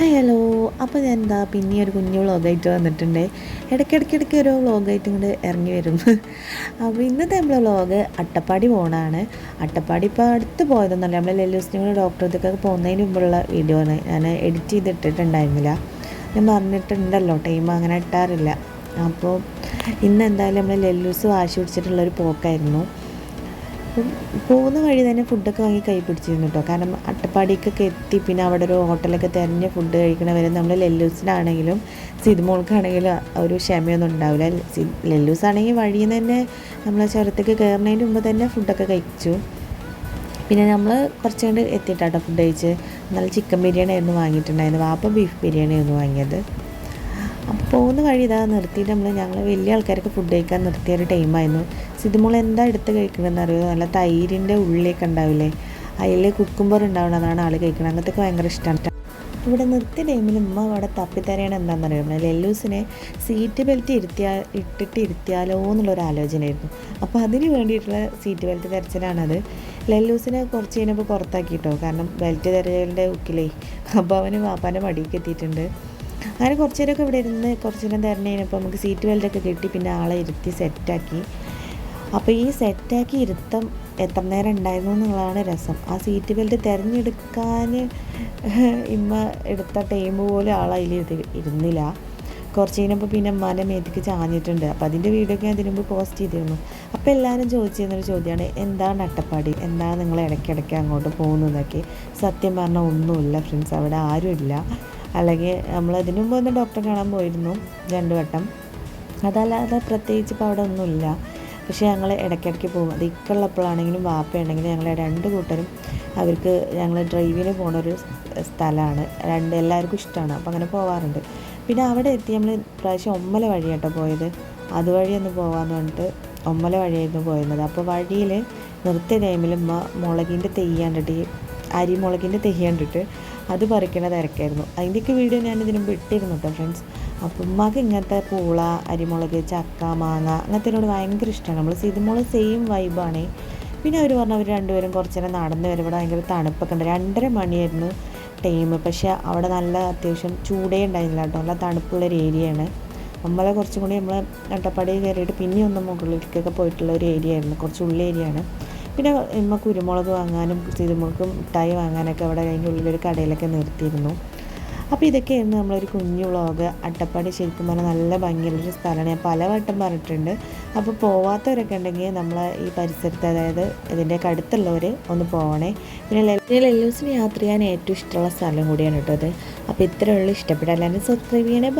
Hi hello അപ്പോൾ ഞാൻ എന്താ പിന്നെ ഒരു കുഞ്ഞു വ്ളോഗായിട്ട് വന്നിട്ടുണ്ട്. ഇടയ്ക്കിടയ്ക്കിടയ്ക്ക് ഒരു വ്ളോഗായിട്ട് ഇങ്ങോട്ട് ഇറങ്ങി വരും. അപ്പോൾ ഇന്നത്തെ നമ്മളെ വ്ളോഗ് അട്ടപ്പാടി പോകണമാണ് അട്ടപ്പാടി ഇപ്പോൾ അടുത്ത് പോയതൊന്നുമല്ല. നമ്മൾ ലെല്ലൂസിനും ഡോക്ടർ ഇതൊക്കെ പോകുന്നതിന് മുമ്പുള്ള വീഡിയോ ആണ്. ഞാൻ എഡിറ്റ് ചെയ്തിട്ടിട്ടുണ്ടായിരുന്നില്ല. ഞാൻ പറഞ്ഞിട്ടുണ്ടല്ലോ ടൈം അങ്ങനെ ഇട്ടാറില്ല അപ്പോൾ ഇന്ന് എന്തായാലും നമ്മൾ ലെല്ലൂസ് വാശി പിടിച്ചിട്ടുള്ളൊരു പോക്കായിരുന്നു. അപ്പം പോകുന്ന വഴി തന്നെ ഫുഡൊക്കെ വാങ്ങി കൈ പിടിച്ചിരുന്നു കേട്ടോ കാരണം അട്ടപ്പാടിക്കൊക്കെ എത്തി പിന്നെ അവിടെ ഒരു ഹോട്ടലൊക്കെ തിരഞ്ഞ് ഫുഡ് കഴിക്കണ വരെ നമ്മൾ ലെല്ലൂസിനാണെങ്കിലും സിദ്മോൾക്കാണെങ്കിലും ഒരു ക്ഷമയൊന്നും ഉണ്ടാവില്ല. ലെല്ലൂസ് ആണെങ്കിൽ വഴിയിൽ നിന്ന് തന്നെ നമ്മൾ ചുരത്തേക്ക് കയറുന്നതിന് മുമ്പ് തന്നെ ഫുഡൊക്കെ കഴിച്ചു. പിന്നെ നമ്മൾ കുറച്ച് കണ്ട് എത്തിയിട്ടാട്ടോ ഫുഡ് കഴിച്ച്. നല്ല ചിക്കൻ ബിരിയാണി ആയിരുന്നു വാങ്ങിയിട്ടുണ്ടായിരുന്നു വാപ്പ ബീഫ് ബിരിയാണി ആയിരുന്നു വാങ്ങിയത്. പോകുന്ന വഴി ഇതാ നിർത്തിയിട്ട് നമ്മൾ ഞങ്ങൾ വലിയ ആൾക്കാർക്ക് ഫുഡ് കഴിക്കാൻ നിർത്തിയ ഒരു ടൈമായിരുന്നു സിദ്ധുമോൾ എന്താ എടുത്ത് കഴിക്കണമെന്ന് അറിയോ നല്ല തൈരിന്റെ ഉള്ളിലേക്ക് ഉണ്ടാവില്ലേ? അതിൽ ഉണ്ടാവണം. ആൾ കഴിക്കുന്നത് അങ്ങനത്തെ ഭയങ്കര ഇഷ്ടമാണ് ഇവിടെ നിർത്തിയ ടൈമിൽ ഉമ്മ അവിടെ തപ്പിത്തരയാണ് എന്താണെന്ന് അറിയാം ലെല്ലൂസിനെ സീറ്റ് ബെൽറ്റ് ഇരുത്തിയാൽ ഇട്ടിട്ട് ഇരുത്തിയാലോ എന്നുള്ളൊരു ആലോചനയായിരുന്നു. അപ്പോൾ അതിന് വേണ്ടിയിട്ടുള്ള സീറ്റ് ബെൽറ്റ് തെരച്ചിലാണത് ലെല്ലൂസിനെ കുറച്ച് കഴിഞ്ഞപ്പോൾ പുറത്താക്കിയിട്ടോ കാരണം ബെൽറ്റ് തെരച്ചിലിന്റെ ഉക്കിലേ അപ്പോൾ അവന് വാപ്പാന്റെ മടിയൊക്കെ എത്തിയിട്ടുണ്ട്. അങ്ങനെ കുറച്ച് നേരമൊക്കെ ഇവിടെ ഇരുന്ന് കുറച്ച് നേരം തരണേ കഴിഞ്ഞപ്പോൾ നമുക്ക് സീറ്റ് ബെൽറ്റൊക്കെ കിട്ടി പിന്നെ ആളെ ഇരുത്തി സെറ്റാക്കി. അപ്പോൾ ഈ സെറ്റാക്കി ഇരുത്തം എത്ര നേരം ഉണ്ടായിരുന്നു എന്നുള്ളതാണ് രസം. ആ സീറ്റ് ബെൽറ്റ് തിരഞ്ഞെടുക്കാൻ ഇമ്മ എടുത്ത ടൈം പോലും ആളെ അതിൽ ഇരുന്നില്ല. കുറച്ച് കഴിഞ്ഞപ്പോൾ പിന്നെ അമ്മാന്റെ മേത്തേക്ക് ചാഞ്ഞിട്ടുണ്ട്. അപ്പോൾ അതിന്റെ വീഡിയോ ഒക്കെ ഞാൻ പോസ്റ്റ് ചെയ്തിരുന്നു. അപ്പോൾ എല്ലാവരും ചോദിച്ചിരുന്നൊരു ചോദ്യമാണ് എന്താണ് അട്ടപ്പാടി? എന്താണ് നിങ്ങൾ ഇടയ്ക്കിടയ്ക്ക് അങ്ങോട്ട് പോകുന്നതൊക്കെ സത്യം പറഞ്ഞാൽ ഒന്നുമില്ല ഫ്രണ്ട്സ് അവിടെ ആരുമില്ല. അല്ലെങ്കിൽ നമ്മൾ അതിനു മുമ്പ് ഒന്ന് ഡോക്ടറെ കാണാൻ പോയിരുന്നു രണ്ട് വട്ടം. അതല്ലാതെ പ്രത്യേകിച്ച് ഇപ്പോൾ അവിടെ ഒന്നുമില്ല. പക്ഷേ ഞങ്ങൾ ഇടയ്ക്കിടയ്ക്ക് പോകും. അത് ഇക്കുള്ളപ്പോഴാണെങ്കിലും വാപ്പയുണ്ടെങ്കിലും ഞങ്ങൾ രണ്ട് കൂട്ടരും അവർക്ക് ഞങ്ങൾ ഡ്രൈവിന് പോണ ഒരു സ്ഥലമാണ് രണ്ട് എല്ലാവർക്കും ഇഷ്ടമാണ് അപ്പോൾ അങ്ങനെ പോവാറുണ്ട്. പിന്നെ അവിടെ എത്തി നമ്മൾ പ്രാവശ്യം ഒമ്മല വഴിയാട്ടോ പോയത്. അതുവഴി ഒന്ന് പോകാമെന്ന് പറഞ്ഞിട്ട് ഒമ്മല വഴിയായിരുന്നു പോയിരുന്നത്. അപ്പോൾ വഴിയിൽ നിർത്തിയ ടൈമിൽ മുളകിന്റെ തെയ്യാണ്ടിട്ട് അരിമുളകിന്റെ തെയ്യാണ്ടിട്ട് അത് പറിക്കണ തിരക്കായിരുന്നു. അതിന്റെയൊക്കെ വീഡിയോ ഞാൻ ഇതിനും വിട്ടിരുന്നു കേട്ടോ ഫ്രണ്ട്സ് അപ്പം ഉമ്മക്ക് ഇങ്ങനത്തെ പൂള അരിമുളക് ചക്ക മാങ്ങ അങ്ങനത്തേനോട് ഭയങ്കര ഇഷ്ടമാണ് നമ്മൾ സിതുമോൾ സെയിം വൈബാണ് പിന്നെ അവർ പറഞ്ഞു അവർ രണ്ടുപേരും കുറച്ച് നേരം നടന്ന് വരും ഇവിടെ ഭയങ്കര തണുപ്പൊക്കെ ഉണ്ട്. രണ്ടര മണിയായിരുന്നു ടൈം പക്ഷേ അവിടെ നല്ല അത്യാവശ്യം ചൂടേ ഉണ്ടായിരുന്നില്ല കേട്ടോ നല്ല തണുപ്പുള്ളൊരു ഏരിയയാണ് നമ്മളെ കുറച്ചും കൂടി നമ്മൾ അട്ടപ്പാടി കയറിയിട്ട് പിന്നെ ഒന്ന് മുകളിലേക്കൊക്കെ പോയിട്ടുള്ള ഒരു ഏരിയ ആയിരുന്നു. കുറച്ച് ഉള്ള പിന്നെ ഇമ്മ കുരുമുളക് വാങ്ങാനും തിരുമുളകും മിഠായി വാങ്ങാനൊക്കെ അവിടെ അതിന്റെ ഉള്ളിലൊരു കടയിലൊക്കെ നിർത്തിയിരുന്നു. അപ്പോൾ ഇതൊക്കെയായിരുന്നു നമ്മളൊരു കുഞ്ഞു വ്ളോഗ്. അട്ടപ്പാടി ശരിക്കും പറഞ്ഞാൽ നല്ല ഭംഗിയുള്ളൊരു സ്ഥലമാണ്. ഞാൻ പലവട്ടം പറഞ്ഞിട്ടുണ്ട്. അപ്പോൾ പോവാത്തവരൊക്കെ ഉണ്ടെങ്കിൽ നമ്മൾ ഈ പരിസരത്ത് അതായത് ഇതിന്റെ അടുത്തുള്ളവർ ഒന്ന് പോകണേ പിന്നെ ലെല്ലൂസിന് യാത്ര ചെയ്യാൻ ഏറ്റവും ഇഷ്ടമുള്ള സ്ഥലം കൂടിയാണ് കേട്ടോ അത് അപ്പോൾ ഇത്രയുള്ള ഇഷ്ടപ്പെടാൻ സബ്സ്ക്രൈബ് ചെയ്യണേ.